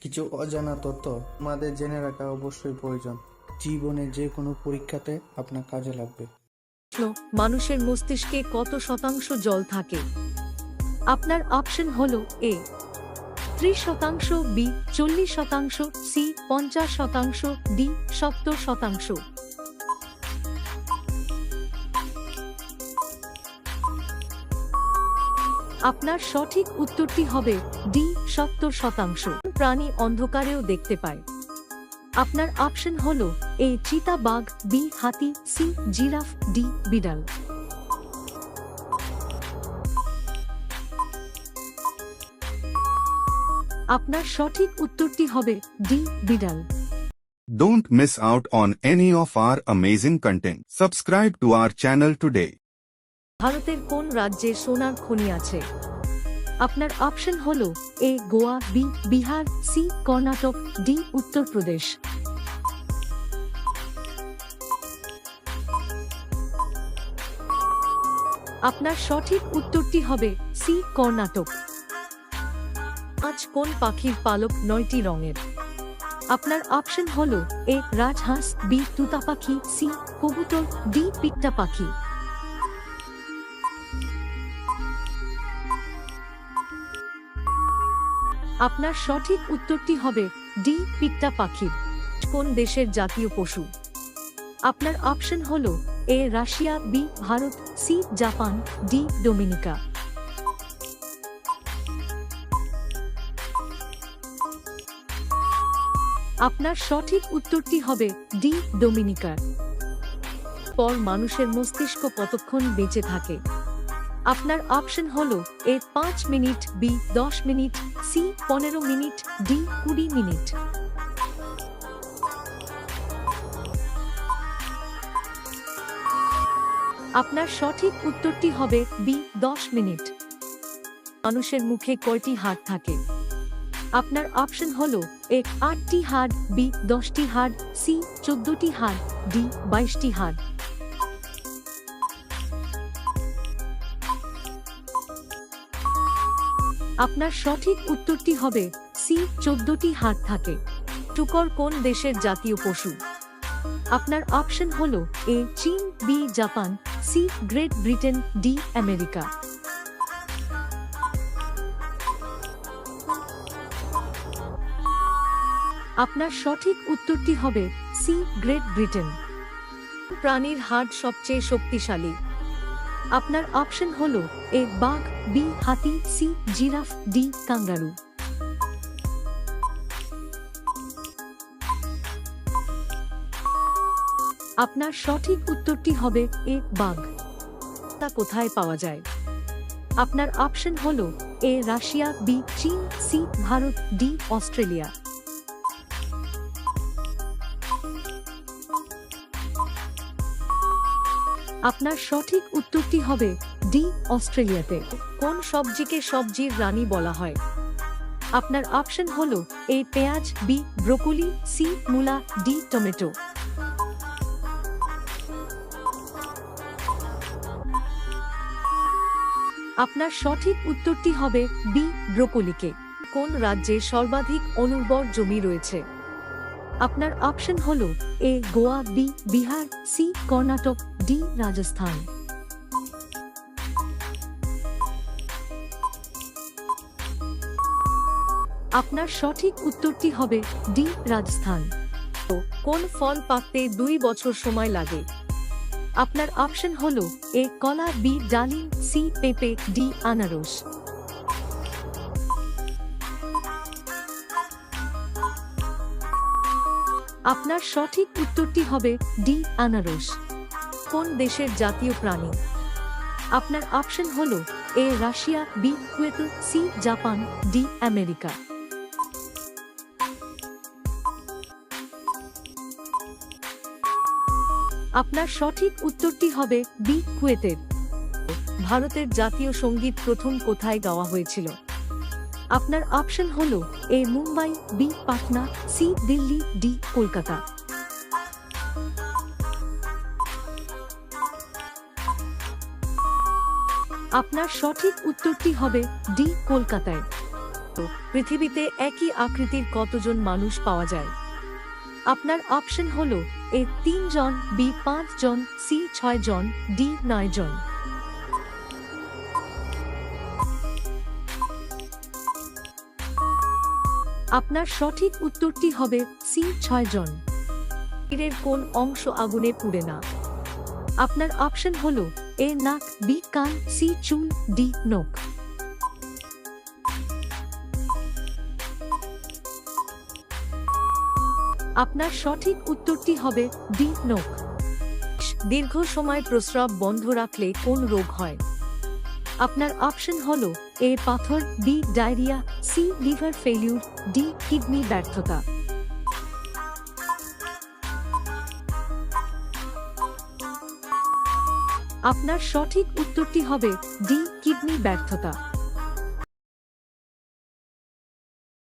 কিছু অজানা তথ্য আমাদের জেনে রাখা অবশ্যই প্রয়োজন। জীবনে যে কোনো পরীক্ষাতে আপনার কাজে লাগবে। মানুষের মস্তিষ্কে কত শতাংশ জল থাকে? আপনার অপশন হল এ ত্রিশ শতাংশ বি চল্লিশ শতাংশ সি পঞ্চাশ শতাংশ ডি সত্তর শতাংশ। আপনার সঠিক উত্তরটি হবে ডি সত্তর শতাংশ। প্রাণী অন্ধকারেও দেখতে পায় আপনার অপশন হল এ চিতা বাঘ বি হাতি সি জিরাফ ডি বিড়াল আপনার সঠিক উত্তরটি হবে ডি বিড়াল Don't miss out on any of our amazing content. Subscribe to our channel today. ভারতের কোন রাজ্যে সোনার খনি আছে আপনার অপশন হল A, Goa, B, Bihar, C, Karnataka, D Uttar Pradesh আপনার সঠিক উত্তরটি হবে সি, কর্ণাটক। আজ কোন পাখির পালক নয়টি রঙের? আপনার অপশন হল এ, রাজহাঁস, বি, তুতা পাখি, সি, কবুতর, ডি, পিট্টা পাখি। আপনার সঠিক উত্তরটি হবে ডি পিট্টা পাখির, কোন দেশের জাতীয় পশু? আপনার অপশন হল A, Russia, B, Bharat, C, Japan, D, Dominica. আপনার সঠিক উত্তরটি হবে ডি, ডোমিনিকার। পর মানুষের মস্তিষ্ক কতক্ষণ বেঁচে থাকে? আপনার অপশন হল এ পাঁচ মিনিট বি দশ মিনিট সি পনেরো মিনিট ডি কুড়ি মিনিট। আপনার সঠিক উত্তরটি হবে বি দশ মিনিট। মানুষের মুখে কয়টি হাড় থাকে? আপনার অপশন হল এ আটটি হাড় বি দশটি হাড় সি চোদ্দটি হাড় ডি বাইশটি হাড়। আপনার সঠিক উত্তরটি হবে সি, চোদ্দটি হাত থাকে। টুকর কোন দেশের জাতীয় পশু? আপনার অপশন হল এ, চীন, B, Japan, C, great Britain, D, America. আপনার সঠিক উত্তরটি হবে সি, গ্রেট ব্রিটেন। প্রাণীর হাড় সবচেয়ে শক্তিশালী। আপনার অপশন হল এ বাঘ, বি হাতি, সি জিরাফ, ডি কাঙ্গারু। আপনার সঠিক উত্তরটি হবে এ বাঘ। তা কোথায় পাওয়া যায়? আপনার অপশন হল এ রাশিয়া, বি চীন, সি ভারত, ডি অস্ট্রেলিয়া। আপনার সঠিক উত্তরটি হবে ডি, অস্ট্রেলিয়াতে। কোন সবজিকে সবজির রানী বলা হয়? আপনার অপশন হল এ, পেঁয়াজ, বি, ব্রোকলি, সি, মূলা, ডি, টমেটো। আপনার সঠিক উত্তরটি হবে বি, ব্রোকলিকে। কোন রাজ্যে সর্বাধিক অনুর্বর জমি রয়েছে? আপনার অপশন হল A Goa B Bihar C Karnataka D Rajasthan আপনার সঠিক উত্তরটি হবে ডি রাজস্থান তো কোন ফল পাকতে দুই বছর সময় লাগে? আপনার অপশন হল এ কলা বি ডালিম সি পেঁপে ডি আনারস। আপনার সঠিক উত্তরটি হবে ডি, আনারস। কোন দেশের জাতীয় প্রাণী? আপনার অপশন হল A, Russia, B, Kuwait, C, Japan, D, America. আপনার সঠিক উত্তরটি হবে বি, কুয়েতের। ভারতের জাতীয় সংগীত প্রথম কোথায় গাওয়া হয়েছিল? আপনার অপশন হল A Mumbai, B Patna, C Delhi, D Kolkata. আপনার সঠিক উত্তরটি হবে ডি কলকাতায়। পৃথিবীতে একই আকৃতির কতজন মানুষ পাওয়া যায়? আপনার অপশন হল এ তিন জন বি পাঁচ জন সি ছয় জন ডি নয় জন আপনার সঠিক উত্তরটি হবে সি, ছয় জন। শরীরের কোন অংশ আগুনে পুড়ে না? আপনার অপশন হল এ, নাক, বি, কান, সি, চুল, ডি নোক আপনার সঠিক উত্তরটি হবে ডি নোক দীর্ঘ সময় প্রস্রাব বন্ধ রাখলে কোন রোগ হয়? আপনার অপশন হল এ পাথর, B diarrhoea, C liver failure D kidney ব্যর্থতা। আপনার সঠিক উত্তরটি হবে ডি কিডনি ব্যর্থতা।